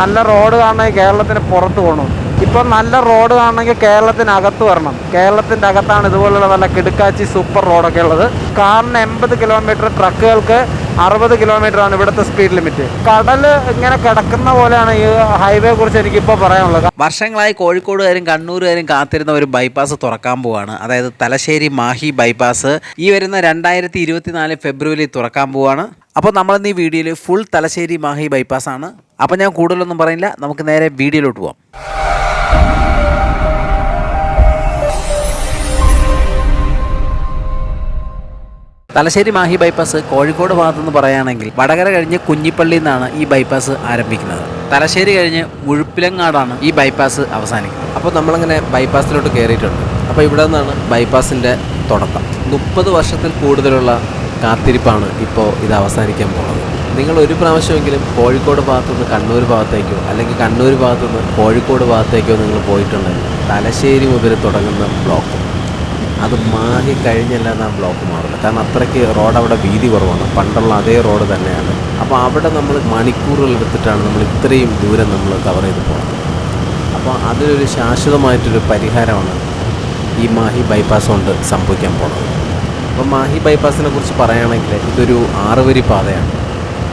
നല്ല റോഡ് കാണണമെങ്കിൽ കേരളത്തിന് പുറത്ത് പോകണം. ഇപ്പം നല്ല റോഡ് കാണണമെങ്കിൽ കേരളത്തിനകത്ത് വരണം. കേരളത്തിന്റെ അകത്താണ് ഇതുപോലുള്ള നല്ല കിടുക്കാച്ചി സൂപ്പർ റോഡൊക്കെ ഉള്ളത്. കാറിന് എൺപത് കിലോമീറ്റർ ട്രക്കുകൾക്ക് അറുപത് ആണ് ഇവിടുത്തെ സ്പീഡ് ലിമിറ്റ്. കടൽ ഇങ്ങനെ കിടക്കുന്ന പോലെയാണ് ഈ ഹൈവേ കുറിച്ച് എനിക്കിപ്പോൾ പറയാനുള്ളത്. വർഷങ്ങളായി കോഴിക്കോടുകാരും കണ്ണൂരുകാരും കാത്തിരുന്ന ഒരു ബൈപ്പാസ് തുറക്കാൻ പോവാണ്. അതായത് തലശ്ശേരി മാഹി ബൈപ്പാസ്. ഈ വരുന്ന രണ്ടായിരത്തി ഇരുപത്തിനാല് ഫെബ്രുവരി തുറക്കാൻ പോവാണ്. അപ്പോൾ നമ്മളിന്ന് ഈ വീഡിയോയിൽ ഫുൾ തലശ്ശേരി മാഹി ബൈപ്പാസ് ആണ് അപ്പോൾ ഞാൻ കൂടുതലൊന്നും പറയില്ല നമുക്ക് നേരെ വീഡിയോയിലോട്ട് പോവാം. തലശ്ശേരി മാഹി ബൈപ്പാസ് കോഴിക്കോട് ഭാഗത്തുനിന്ന് പറയുകയാണെങ്കിൽ വടകര കഴിഞ്ഞ് കുഞ്ഞിപ്പള്ളിയിൽ നിന്നാണ് ഈ ബൈപ്പാസ് ആരംഭിക്കുന്നത്. തലശ്ശേരി കഴിഞ്ഞ് മുഴുപ്പിലങ്ങാടാണ് ഈ ബൈപ്പാസ് അവസാനിക്കുന്നത്. അപ്പോൾ നമ്മളങ്ങനെ ബൈപ്പാസിലോട്ട് കയറിയിട്ടുണ്ട് അപ്പോൾ ഇവിടെ നിന്നാണ് ബൈപ്പാസിന്റെ തുടക്കം. മുപ്പത് വർഷത്തിൽ കൂടുതലുള്ള കാത്തിരിപ്പാണ് ഇപ്പോൾ ഇത് അവസാനിക്കാൻ പോകുന്നത്. നിങ്ങൾ ഒരു പ്രാവശ്യമെങ്കിലും കോഴിക്കോട് ഭാഗത്തുനിന്ന് കണ്ണൂർ ഭാഗത്തേക്കോ അല്ലെങ്കിൽ കണ്ണൂർ ഭാഗത്തുനിന്ന് കോഴിക്കോട് ഭാഗത്തേക്കോ നിങ്ങൾ പോയിട്ടുണ്ടെങ്കിൽ തലശ്ശേരി മുതൽ തുടങ്ങുന്ന ബ്ലോക്ക്. അത് മാറി കഴിഞ്ഞല്ല ആ ബ്ലോക്ക് മാറില്ല കാരണം അത്രയ്ക്ക് റോഡ് അവിടെ വീതി കുറവാണ്. പണ്ടുള്ള അതേ റോഡ് തന്നെയാണ്. അപ്പോൾ അവിടെ നമ്മൾ മണിക്കൂറുകൾ എടുത്തിട്ടാണ് നമ്മൾ ഇത്രയും ദൂരം നമ്മൾ കവർ ചെയ്ത് പോകുന്നത് അപ്പോൾ അതിലൊരു ശാശ്വതമായിട്ടൊരു പരിഹാരമാണ് ഈ മാഹി ബൈപ്പാസ് കൊണ്ട് സംഭവിക്കാൻ പോകുന്നത് അപ്പോൾ മാഹി ബൈപ്പാസിനെ കുറിച്ച് പറയുകയാണെങ്കിൽ ഇതൊരു ആറുവരി പാതയാണ്.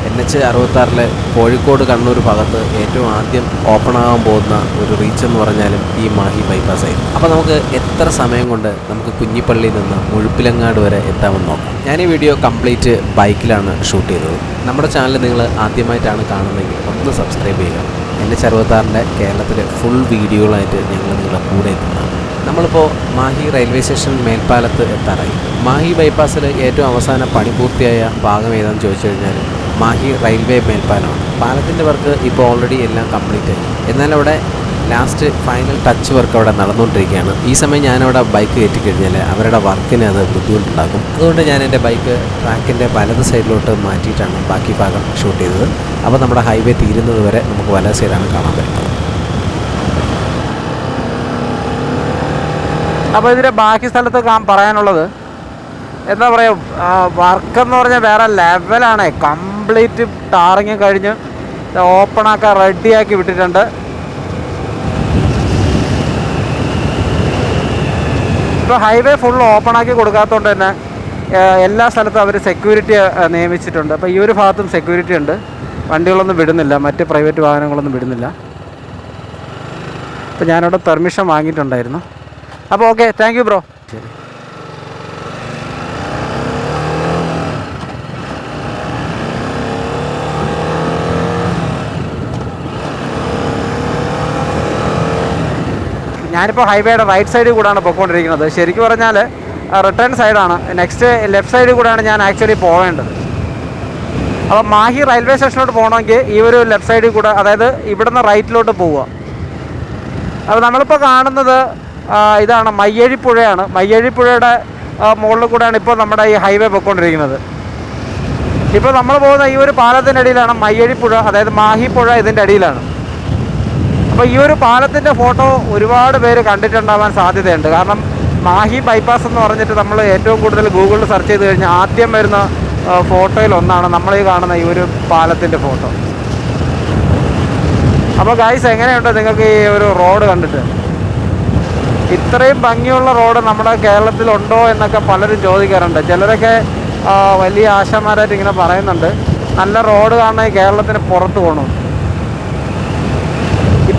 എൻ എച്ച് അറുപത്താറിലെ കോഴിക്കോട് കണ്ണൂർ ഭാഗത്ത് ഏറ്റവും ആദ്യം ഓപ്പൺ ആകാൻ പോകുന്ന ഒരു റീച്ച് എന്ന് പറഞ്ഞാലും ഈ മാഹി ബൈപ്പാസ് ആയിരുന്നു. അപ്പോൾ നമുക്ക് എത്ര സമയം കൊണ്ട് നമുക്ക് കുഞ്ഞിപ്പള്ളിയിൽ നിന്ന് മുഴുപ്പിലങ്ങാട് വരെ എത്താമെന്ന് നോക്കാം. ഞാൻ ഈ വീഡിയോ കംപ്ലീറ്റ് ബൈക്കിലാണ് ഷൂട്ട് ചെയ്തത്. നമ്മുടെ ചാനൽ നിങ്ങൾ ആദ്യമായിട്ടാണ് കാണുന്നതെങ്കിൽ ഒന്ന് സബ്സ്ക്രൈബ് ചെയ്യുക. എൻ എച്ച് അറുപത്താറിന്റെ കേരളത്തിലെ ഫുൾ വീഡിയോകളായിട്ട് ഞങ്ങൾ നിങ്ങളുടെ കൂടെ എത്തുന്നതാണ്. നമ്മളിപ്പോൾ മാഹി റെയിൽവേ സ്റ്റേഷൻ മേൽപ്പാലത്ത് എത്താറായി. മാഹി ബൈപ്പാസിൽ ഏറ്റവും അവസാന പണി പൂർത്തിയായ ഭാഗം ഏതാണെന്ന് ചോദിച്ചു കഴിഞ്ഞാൽ മാഹി റെയിൽവേ മേൽപ്പാലമാണ്. പാലത്തിന്റെ വർക്ക് ഇപ്പോൾ ഓൾറെഡി എല്ലാം കംപ്ലീറ്റ് ആയി. എന്നാൽ അവിടെ ലാസ്റ്റ് ഫൈനൽ ടച്ച് വർക്ക് അവിടെ നടന്നുകൊണ്ടിരിക്കുകയാണ്. ഈ സമയം ഞാനവിടെ ബൈക്ക് കയറ്റി കഴിഞ്ഞാൽ അവരുടെ വർക്കിന് അത് ബുദ്ധിമുട്ടുണ്ടാക്കും. അതുകൊണ്ട് ഞാൻ എന്റെ ബൈക്ക് ട്രാക്കിന്റെ വലത് സൈഡിലോട്ട് മാറ്റിയിട്ടാണ് ബാക്കി ഭാഗം ഷൂട്ട് ചെയ്തത്. അപ്പോൾ നമ്മുടെ ഹൈവേ തീരുന്നത് വരെ നമുക്ക് വലത് സൈഡാണ് കാണാൻ പറ്റുന്നത്. അപ്പോൾ ഇതിന്റെ ബാക്കി സ്ഥലത്ത് പറയാനുള്ളത് എന്താ പറയുക വർക്ക് എന്ന് പറഞ്ഞാൽ വേറെ ലെവലാണ് കംപ്ലീറ്റ് ടാറിങ് കഴിഞ്ഞ് ഓപ്പണാക്കാൻ റെഡിയാക്കി വിട്ടിട്ടുണ്ട്. ഇപ്പോൾ ഹൈവേ ഫുൾ ഓപ്പണാക്കി കൊടുക്കാത്തതുകൊണ്ട് തന്നെ എല്ലാ സ്ഥലത്തും അവർ സെക്യൂരിറ്റി നിയമിച്ചിട്ടുണ്ട്. അപ്പോൾ ഈ ഒരു ഭാഗത്തും സെക്യൂരിറ്റി ഉണ്ട്. വണ്ടികളൊന്നും വിടുന്നില്ല. മറ്റ് പ്രൈവറ്റ് വാഹനങ്ങളൊന്നും വിടുന്നില്ല. അപ്പോൾ ഞാനവിടെ പെർമിഷൻ വാങ്ങിയിട്ടുണ്ടായിരുന്നു. അപ്പോൾ ഓക്കെ താങ്ക് ബ്രോ ശരി. ഞാനിപ്പോൾ ഹൈവേയുടെ റൈറ്റ് സൈഡിൽ കൂടാണ് പോയിക്കൊണ്ടിരിക്കുന്നത് ശരിക്കും പറഞ്ഞാൽ റിട്ടേൺ സൈഡാണ് നെക്സ്റ്റ് ലെഫ്റ്റ് സൈഡിൽ കൂടെയാണ് ഞാൻ ആക്ച്വലി പോവേണ്ടത്. അപ്പോൾ മാഹി റെയിൽവേ സ്റ്റേഷനിലോട്ട് പോകണമെങ്കിൽ ഈ ഒരു ലെഫ്റ്റ് സൈഡിൽ കൂടെ അതായത് ഇവിടുന്ന് റൈറ്റിലോട്ട് പോവുക. അപ്പോൾ നമ്മളിപ്പോൾ കാണുന്നത് ഇതാണ് മയ്യഴിപ്പുഴയാണ്. മയ്യഴിപ്പുഴയുടെ മുകളിൽ കൂടെയാണ് ഇപ്പോൾ നമ്മുടെ ഈ ഹൈവേ പോയിക്കൊണ്ടിരിക്കുന്നത് ഇപ്പോൾ നമ്മൾ പോകുന്ന ഈ ഒരു പാലത്തിന്റെ അടിയിലാണ് മയ്യഴിപ്പുഴ അതായത് മാഹിപ്പുഴ ഇതിന്റെ അടിയിലാണ്. അപ്പോൾ ഈ ഒരു പാലത്തിന്റെ ഫോട്ടോ ഒരുപാട് പേര് കണ്ടിട്ടുണ്ടാവാൻ സാധ്യതയുണ്ട്. കാരണം മാഹി ബൈപ്പാസ് എന്ന് പറഞ്ഞിട്ട് നമ്മൾ ഏറ്റവും കൂടുതൽ ഗൂഗിളിൽ സെർച്ച് ചെയ്ത് കഴിഞ്ഞാൽ ആദ്യം വരുന്ന ഫോട്ടോയിൽ ഒന്നാണ് നമ്മൾ ഈ കാണുന്ന ഈ ഒരു പാലത്തിന്റെ ഫോട്ടോ. അപ്പോൾ ഗായ്സ് എങ്ങനെയുണ്ട് നിങ്ങൾക്ക് ഈ ഒരു റോഡ് കണ്ടിട്ട്? ഇത്രയും ഭംഗിയുള്ള റോഡ് നമ്മുടെ കേരളത്തിലുണ്ടോ എന്നൊക്കെ പലരും ചോദിക്കാറുണ്ട്. ചിലരൊക്കെ വലിയ ആശാന്മാരായിട്ട് ഇങ്ങനെ പറയുന്നുണ്ട്. നല്ല റോഡ് കാണണമെങ്കിൽ കേരളത്തിന് പുറത്ത് പോകണം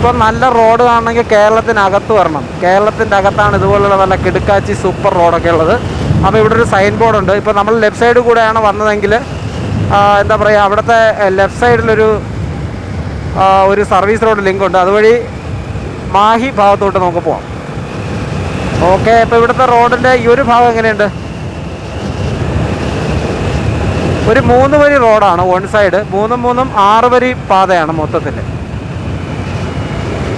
ഇപ്പം നല്ല റോഡ് കാണണമെങ്കിൽ കേരളത്തിനകത്ത് വരണം. കേരളത്തിന്റെ അകത്താണ് ഇതുപോലുള്ള നല്ല കിടുക്കാച്ചി സൂപ്പർ റോഡൊക്കെ ഉള്ളത്. അപ്പോൾ ഇവിടെ ഒരു സൈൻ ബോർഡ് ഉണ്ട്. ഇപ്പോൾ നമ്മൾ ലെഫ്റ്റ് സൈഡ് കൂടെയാണ് വന്നതെങ്കിൽ എന്താ പറയുക അവിടുത്തെ ലെഫ്റ്റ് സൈഡിലൊരു ഒരു സർവീസ് റോഡ് ലിങ്ക് ഉണ്ട്. അതുവഴി മാഹി ഭാഗത്തോട്ട് നമുക്ക് പോവാം. ഓക്കെ ഇപ്പോൾ ഇവിടുത്തെ റോഡിന്റെ ഈ ഒരു ഭാഗം എങ്ങനെയുണ്ട്? ഒരു മൂന്ന് വരി റോഡാണ് വൺ സൈഡ് മൂന്നും മൂന്നും ആറ് വരി പാതയാണ് മൊത്തത്തിൽ.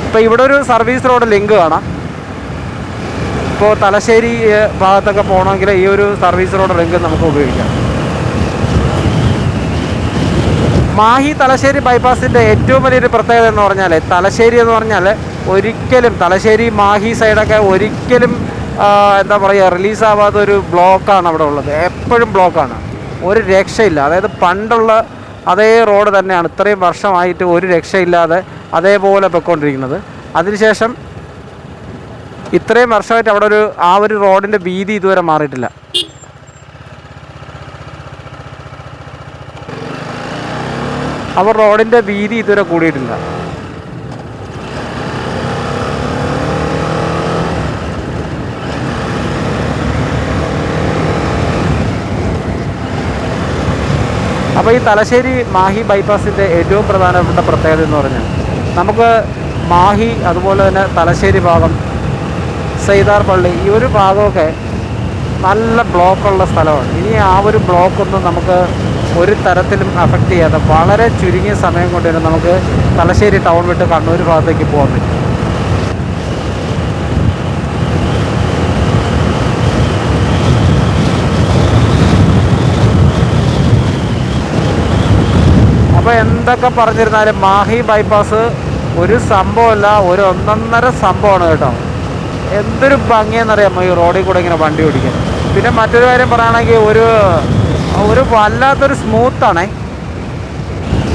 ഇപ്പോൾ ഇവിടെ ഒരു സർവീസ് റോഡ് ലിങ്ക് കാണാം. ഇപ്പോൾ തലശ്ശേരി ഭാഗത്തൊക്കെ പോകണമെങ്കിൽ ഈ ഒരു സർവീസ് റോഡ് ലിങ്ക് നമുക്ക് ഉപയോഗിക്കാം. മാഹി തലശ്ശേരി ബൈപ്പാസിന്റെ ഏറ്റവും വലിയൊരു പ്രത്യേകത എന്ന് പറഞ്ഞാൽ തലശ്ശേരി എന്ന് പറഞ്ഞാൽ ഒരിക്കലും തലശ്ശേരി മാഹി സൈഡൊക്കെ ഒരിക്കലും എന്താ പറയുക റിലീസാവാത്ത ഒരു ബ്ലോക്കാണ് അവിടെ ഉള്ളത്. എപ്പോഴും ബ്ലോക്കാണ് ഒരു രക്ഷയില്ല. അതായത് പണ്ടുള്ള അതേ റോഡ് തന്നെയാണ്. ഇത്രയും വർഷമായിട്ട് ഒരു രക്ഷയില്ലാതെ അതേപോലെ പൊയ്ക്കൊണ്ടിരിക്കുന്നത്. അതിനുശേഷം ഇത്രയും വർഷമായിട്ട് അവിടെ ഒരു ആ ഒരു റോഡിന്റെ വീതി ഇതുവരെ മാറിയിട്ടില്ല. അവർ റോഡിന്റെ വീതി ഇതുവരെ കൂടിയിട്ടില്ല. അപ്പോൾ ഈ തലശ്ശേരി മാഹി ബൈപ്പാസിന്റെ ഏറ്റവും പ്രധാനപ്പെട്ട പ്രത്യേകത എന്ന് പറഞ്ഞാൽ നമുക്ക് മാഹി അതുപോലെ തന്നെ തലശ്ശേരി ഭാഗം സെയ്താർ പള്ളി ഈ ഒരു ഭാഗമൊക്കെ നല്ല ബ്ലോക്കുള്ള സ്ഥലമാണ്. ഇനി ആ ഒരു ബ്ലോക്കൊന്നും നമുക്ക് ഒരു തരത്തിലും അഫക്റ്റ് ചെയ്യാതെ വളരെ ചുരുങ്ങിയ സമയം കൊണ്ട് തന്നെ നമുക്ക് തലശ്ശേരി ടൗൺ വിട്ട് കണ്ണൂർ ഭാഗത്തേക്ക് പോകാൻ പറ്റും. അപ്പോൾ എന്തൊക്കെ പറഞ്ഞിരുന്നാലും മാഹി ബൈപ്പാസ് ഒരു സംഭവമല്ല ഒരു ഒന്നൊന്നര സംഭവമാണ് കേട്ടോ. എന്തൊരു ഭംഗിയെന്നറിയാമോ ഈ റോഡിൽ കൂടെ ഇങ്ങനെ വണ്ടി ഓടിക്കാൻ. പിന്നെ മറ്റൊരു കാര്യം പറയുകയാണെങ്കിൽ ഒരു ഒരു വല്ലാത്തൊരു സ്മൂത്താണേ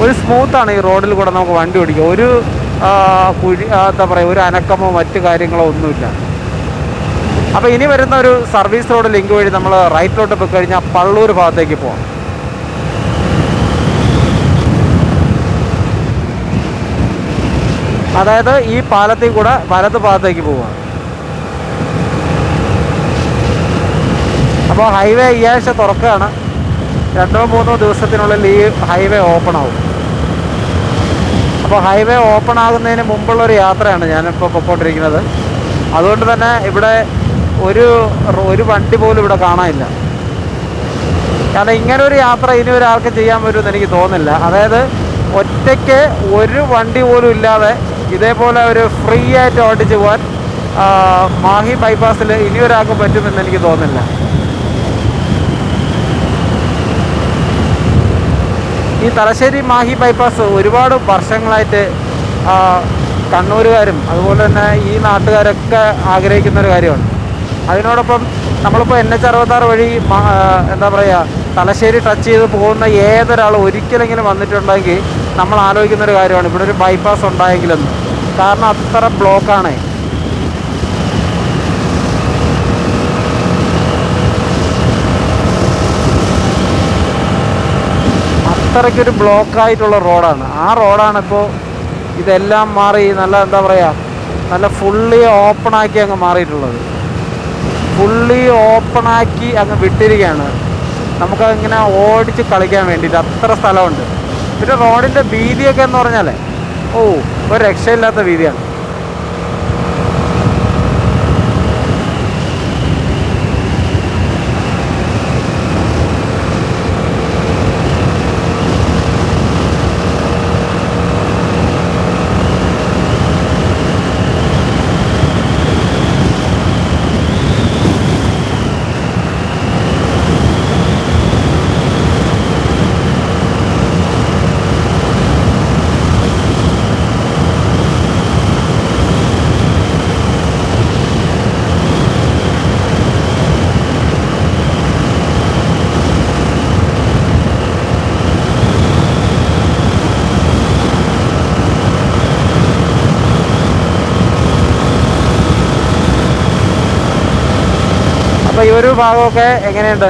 ഒരു സ്മൂത്താണ് ഈ റോഡിൽ കൂടെ നമുക്ക് വണ്ടി ഓടിക്കുക ഒരു കുഴി എന്താ പറയുക ഒരു അനക്കമോ മറ്റു കാര്യങ്ങളോ ഒന്നുമില്ല. അപ്പോൾ ഇനി വരുന്ന ഒരു സർവീസ് റോഡ് ലിങ്ക് വഴി നമ്മൾ റൈറ്റിലോട്ട് പോയി കഴിഞ്ഞാൽ പള്ളൂർ ഭാഗത്തേക്ക് പോകാം അതായത് ഈ പാലത്തിൽ കൂടെ വലത് ഭാഗത്തേക്ക് പോവുക അപ്പോൾ ഹൈവേ ഈ ആഴ്ച തുറക്കുകയാണ്. രണ്ടോ മൂന്നോ ദിവസത്തിനുള്ളിൽ ഈ ഹൈവേ ഓപ്പൺ ആവും. അപ്പോൾ ഹൈവേ ഓപ്പൺ ആകുന്നതിന് മുമ്പുള്ളൊരു യാത്രയാണ് ഞാനിപ്പോൾ പൊയ്ക്കൊണ്ടിരിക്കുന്നത് അതുകൊണ്ട് തന്നെ ഇവിടെ ഒരു ഒരു വണ്ടി പോലും ഇവിടെ കാണാനില്ല. കാരണം ഇങ്ങനെ ഒരു യാത്ര ഇനി ഒരാൾക്ക് ചെയ്യാൻ പറ്റുമെന്ന് എനിക്ക് തോന്നുന്നില്ല. അതായത് ഒറ്റയ്ക്ക് ഒരു വണ്ടി പോലും ഇല്ലാതെ ഇതേപോലെ ഒരു ഫ്രീ ആയിട്ട് ഓടിച്ച് പോകാൻ മാഹി ബൈപ്പാസിൽ ഇനി ഒരാൾക്ക് പറ്റുമെന്ന് എനിക്ക് തോന്നുന്നില്ല. ഈ തലശ്ശേരി മാഹി ബൈപ്പാസ് ഒരുപാട് വർഷങ്ങളായിട്ട് കണ്ണൂരുകാരും അതുപോലെ തന്നെ ഈ നാട്ടുകാരൊക്കെ ആഗ്രഹിക്കുന്ന ഒരു കാര്യമാണ്. അതിനോടൊപ്പം നമ്മളിപ്പോൾ എൻ എച്ച് അറുപത്താറ് വഴി എന്താ പറയുക തലശ്ശേരി ടച്ച് ചെയ്ത് പോകുന്ന ഏതൊരാൾ ഒരിക്കലെങ്കിലും വന്നിട്ടുണ്ടെങ്കിൽ നമ്മൾ ആലോചിക്കുന്ന ഒരു കാര്യമാണ്. ഇവിടെ ഒരു ബൈപ്പാസ് ഉണ്ടായെങ്കിലെന്ന്. കാരണം അത്ര ബ്ലോക്കാണ് അത്രയ്ക്കൊരു ബ്ലോക്കായിട്ടുള്ള റോഡാണ്. ആ റോഡാണ് ഇപ്പോൾ ഇതെല്ലാം മാറി നല്ല എന്താ പറയുക നല്ല ഫുള്ളി ഓപ്പണാക്കി അങ്ങ് മാറിയിട്ടുള്ളത്. ഫുള്ളി ഓപ്പണാക്കി അങ്ങ് വിട്ടിരിക്കുകയാണ്. നമുക്കങ്ങനെ ഓടിച്ച് കളിക്കാൻ വേണ്ടിയിട്ട് അത്ര സ്ഥലമുണ്ട്. പിന്നെ റോഡിന്റെ വീതിയൊക്കെ എന്ന് പറഞ്ഞാലേ ഓ ഒരു രക്ഷയില്ലാത്ത വീതിയാണ് ഒരു ഭാഗമൊക്കെ എങ്ങനെയുണ്ട്?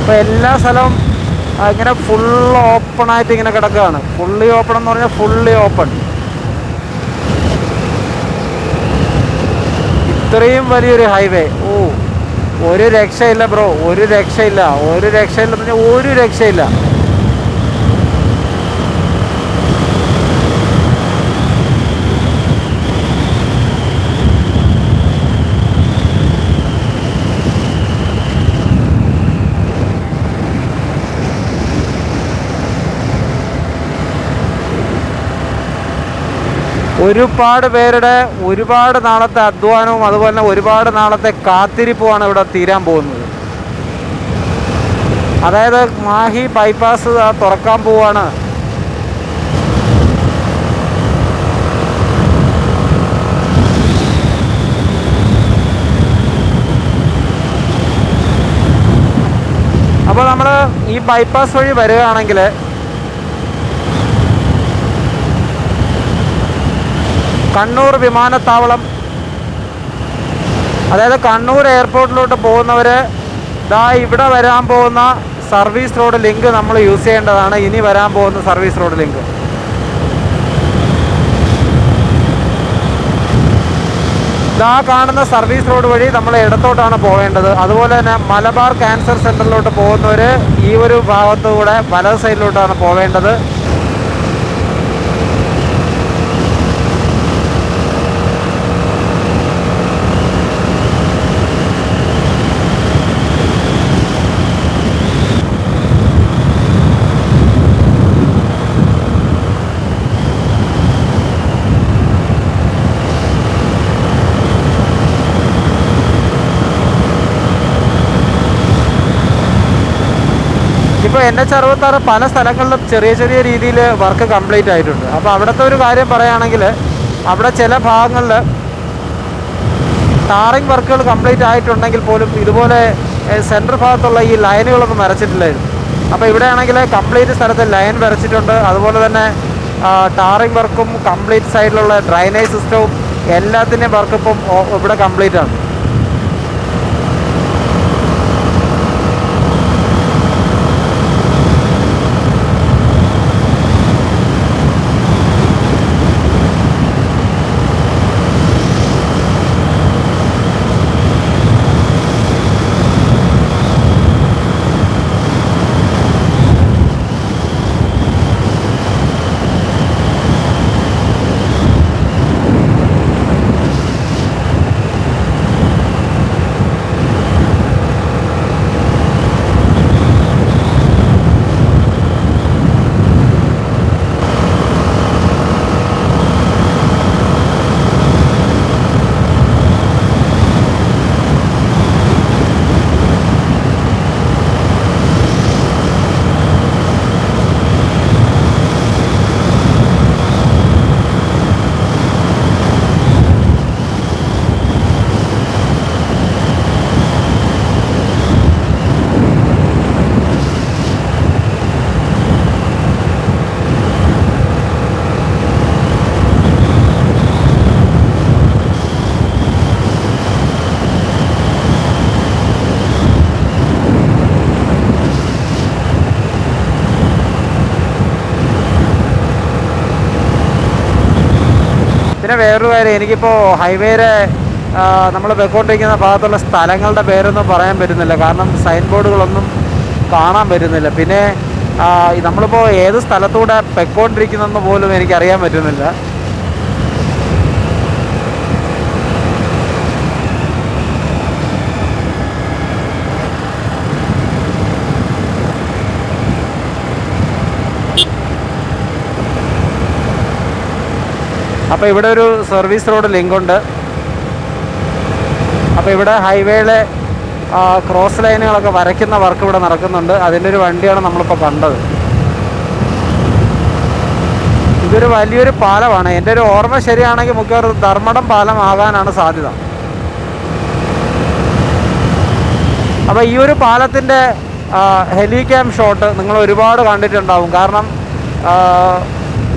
ഇപ്പോൾ എല്ലാ സ്ഥലവും ഇങ്ങനെ ഫുൾ ഓപ്പൺ ആയിട്ട് ഇങ്ങനെ കിടക്കുകയാണ്. ഫുള്ളി ഓപ്പൺ എന്ന് പറഞ്ഞാൽ ഫുള്ളി ഓപ്പൺ ഇത്രയും വലിയൊരു ഹൈവേ ഓ ഒരു രക്ഷയില്ല ബ്രോ ഒരു രക്ഷയില്ല. ഒരു രക്ഷയില്ല എന്ന് പറഞ്ഞാൽ ഒരു രക്ഷയില്ല. ഒരുപാട് പേരുടെ ഒരുപാട് നാളത്തെ അധ്വാനവും അതുപോലെ തന്നെ ഒരുപാട് നാളത്തെ കാത്തിരിപ്പുമാണ് ഇവിടെ തീരാൻ പോകുന്നത്. അതായത് മാഹി ബൈപ്പാസ് തുറക്കാൻ പോവാണ്. അപ്പോൾ നമ്മൾ ഈ ബൈപ്പാസ് വഴി വരികയാണെങ്കിൽ കണ്ണൂർ വിമാനത്താവളം. അതായത് കണ്ണൂർ എയർപോർട്ടിലോട്ട് പോകുന്നവർ ദാ ഇവിടെ വരാൻ പോകുന്ന സർവീസ് റോഡ് ലിങ്ക് നമ്മൾ യൂസ് ചെയ്യേണ്ടതാണ്. ഇനി വരാൻ പോകുന്ന സർവീസ് റോഡ് ലിങ്ക്. ഇതാ കാണുന്ന സർവീസ് റോഡ് വഴി നമ്മൾ ഇടത്തോട്ടാണ് പോകേണ്ടത് അതുപോലെ തന്നെ മലബാർ ക്യാൻസർ സെന്ററിലോട്ട് പോകുന്നവർ ഈ ഒരു ഭാഗത്തുകൂടെ വലത് സൈഡിലോട്ടാണ് പോകേണ്ടത് ഇപ്പോൾ എൻ എച്ച് അറുപത്താറ് പല സ്ഥലങ്ങളിലും ചെറിയ ചെറിയ രീതിയിൽ വർക്ക് കംപ്ലീറ്റ് ആയിട്ടുണ്ട്. അപ്പോൾ അവിടുത്തെ ഒരു കാര്യം പറയുകയാണെങ്കിൽ അവിടെ ചില ഭാഗങ്ങളിൽ ടാറിങ് വർക്കുകൾ കംപ്ലീറ്റ് ആയിട്ടുണ്ടെങ്കിൽ പോലും ഇതുപോലെ സെന്റർ ഭാഗത്തുള്ള ഈ ലൈനുകളൊന്നും വരച്ചിട്ടില്ലായിരുന്നു. അപ്പോൾ ഇവിടെയാണെങ്കിൽ കംപ്ലീറ്റ് സ്ഥലത്ത് ലൈൻ വരച്ചിട്ടുണ്ട്. അതുപോലെ തന്നെ ടാറിങ് വർക്കും കംപ്ലീറ്റ് സൈഡിലുള്ള ഡ്രൈനേജ് സിസ്റ്റവും എല്ലാത്തിന്റെയും വർക്ക് ഇപ്പം ഇവിടെ കംപ്ലീറ്റ് ആണ് പിന്നെ വേറൊരു കാര്യം എനിക്കിപ്പോൾ ഹൈവേയുടെ നമ്മൾ പൊയ്ക്കൊണ്ടിരിക്കുന്ന ഭാഗത്തുള്ള സ്ഥലങ്ങളുടെ പേരൊന്നും പറയാൻ പറ്റുന്നില്ല. കാരണം സൈൻ ബോർഡുകളൊന്നും കാണാൻ പറ്റുന്നില്ല. പിന്നെ നമ്മളിപ്പോൾ ഏത് സ്ഥലത്തൂടെ പൊയ്ക്കൊണ്ടിരിക്കുന്നതെന്ന് പോലും എനിക്കറിയാൻ പറ്റുന്നില്ല. അപ്പോൾ ഇവിടെ ഒരു സർവീസ് റോഡ് ലിങ്ക് ഉണ്ട്. അപ്പോൾ ഇവിടെ ഹൈവേയിലെ ക്രോസ് ലൈനുകളൊക്കെ വരയ്ക്കുന്ന വർക്ക് ഇവിടെ നടക്കുന്നുണ്ട്. അതിന്റെ ഒരു വണ്ടിയാണ് നമ്മളിപ്പോൾ കണ്ടത്. ഇതൊരു വലിയൊരു പാലമാണ്. എന്റെ ഒരു ഓർമ്മ ശരിയാണെങ്കിൽ മിക്കവാറും ധർമ്മടം പാലം ആകാനാണ് സാധ്യത. അപ്പോൾ ഈ ഒരു പാലത്തിന്റെ ഹെലിക്യാം ഷോട്ട് നിങ്ങൾ ഒരുപാട് കണ്ടിട്ടുണ്ടാവും. കാരണം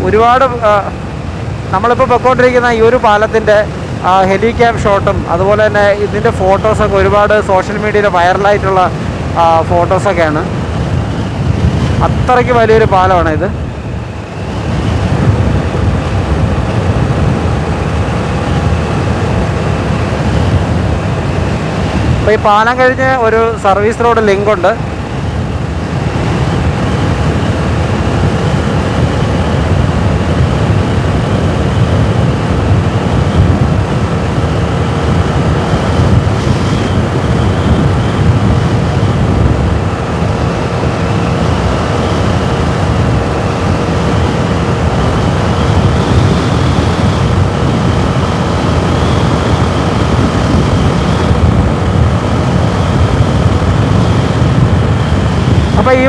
ഒരുപാട് നമ്മളിപ്പോൾ പൊയ്ക്കൊണ്ടിരിക്കുന്ന ഈ ഒരു പാലത്തിന്റെ ഹെലിക്യാം ഷോട്ടും അതുപോലെ തന്നെ ഇതിന്റെ ഫോട്ടോസൊക്കെ ഒരുപാട് സോഷ്യൽ മീഡിയയിൽ വൈറലായിട്ടുള്ള ഫോട്ടോസൊക്കെയാണ് അത്രയ്ക്ക് വലിയൊരു പാലമാണ് ഇത്. അപ്പോൾ ഈ പാലം കഴിഞ്ഞ് ഒരു സർവീസ് റോഡ് ലിങ്ക്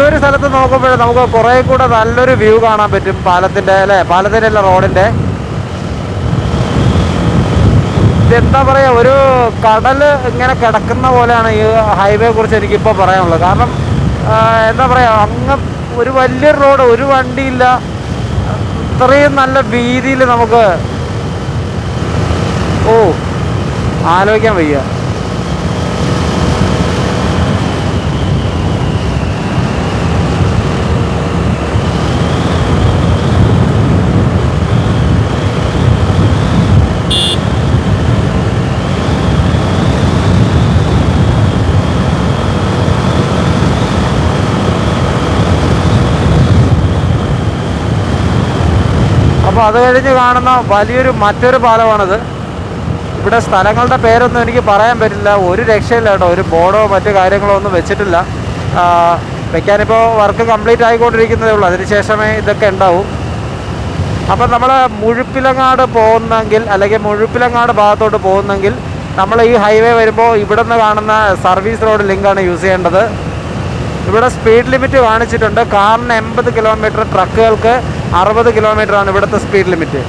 ഒരു സ്ഥലത്ത് നോക്കുമ്പോൾ നമുക്ക് കുറേ കൂടെ നല്ലൊരു വ്യൂ കാണാൻ പറ്റും പാലത്തിന്റെ അല്ലേ? പാലത്തിന്റെ അല്ല റോഡിന്റെ? ഇതെന്താ പറയുക ഒരു കടൽ ഇങ്ങനെ കിടക്കുന്ന പോലെയാണ് ഈ ഹൈവേ കുറിച്ച് എനിക്കിപ്പോൾ പറയാനുള്ളത്. കാരണം എന്താ പറയുക അങ്ങ് ഒരു വലിയൊരു റോഡ് ഒരു വണ്ടിയില്ല. ഇത്രയും നല്ല വീതിയിൽ നമുക്ക് ഓ ആലോചിക്കാൻ വയ്യ. അപ്പോൾ അത് കഴിഞ്ഞ് കാണുന്ന വലിയൊരു മറ്റൊരു പാലമാണിത്. ഇവിടെ സ്ഥലങ്ങളുടെ പേരൊന്നും എനിക്ക് പറയാൻ പറ്റില്ല. ഒരു രക്ഷയില്ല കേട്ടോ. ഒരു ബോർഡോ മറ്റു കാര്യങ്ങളോ ഒന്നും വെച്ചിട്ടില്ല. വെക്കാനിപ്പോൾ വർക്ക് കംപ്ലീറ്റ് ആയിക്കൊണ്ടിരിക്കുന്നതേ ഉള്ളൂ. അതിനുശേഷമേ ഇതൊക്കെ ഉണ്ടാവും. അപ്പം നമ്മൾ മുഴുപ്പിലങ്ങാട് പോകുന്നെങ്കിൽ അല്ലെങ്കിൽ മുഴുപ്പിലങ്ങാട് ഭാഗത്തോട്ട് പോകുന്നെങ്കിൽ നമ്മൾ ഈ ഹൈവേ വരുമ്പോൾ ഇവിടെ നിന്ന് കാണുന്ന സർവീസ് റോഡ് ലിങ്കാണ് യൂസ് ചെയ്യേണ്ടത്. ഇവിടെ സ്പീഡ് ലിമിറ്റ് കാണിച്ചിട്ടുണ്ട്. കാറിന് എൺപത് കിലോമീറ്റർ ട്രക്കുകൾക്ക് അറുപത് കിലോമീറ്റർ ആണ് ഇവിടുത്തെ speed limit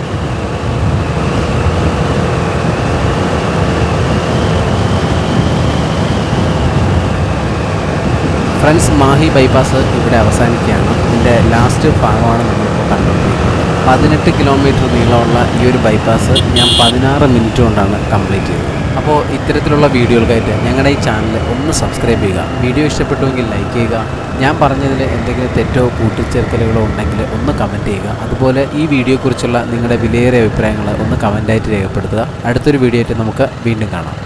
friends Mahe bypass ഇവിടെ അവസാനിക്കുകയാണ്. ഇതിന്റെ ലാസ്റ്റ് ഭാഗമാണ് നമ്മളിപ്പോൾ കണ്ടുകൊണ്ടിരിക്കുന്നത്. പതിനെട്ട് കിലോമീറ്റർ നീളമുള്ള ഈ ഒരു ബൈപ്പാസ് ഞാൻ പതിനാറ് മിനിറ്റ് കൊണ്ടാണ് കംപ്ലീറ്റ് ചെയ്തത് അപ്പോൾ ഇത്തരത്തിലുള്ള വീഡിയോകൾക്കായിട്ട് ഞങ്ങളുടെ ഈ ചാനൽ ഒന്ന് സബ്സ്ക്രൈബ് ചെയ്യുക. വീഡിയോ ഇഷ്ടപ്പെട്ടുവെങ്കിൽ ലൈക്ക് ചെയ്യുക. ഞാൻ പറഞ്ഞതിൽ എന്തെങ്കിലും തെറ്റോ കൂട്ടിച്ചേർക്കലുകളോ ഉണ്ടെങ്കിൽ ഒന്ന് കമന്റ് ചെയ്യുക. അതുപോലെ ഈ വീഡിയോയെക്കുറിച്ചുള്ള നിങ്ങളുടെ വിലയേറിയ അഭിപ്രായങ്ങൾ ഒന്ന് കമന്റായിട്ട് രേഖപ്പെടുത്തുക. അടുത്തൊരു വീഡിയോ ആയിട്ട് നമുക്ക് വീണ്ടും കാണാം.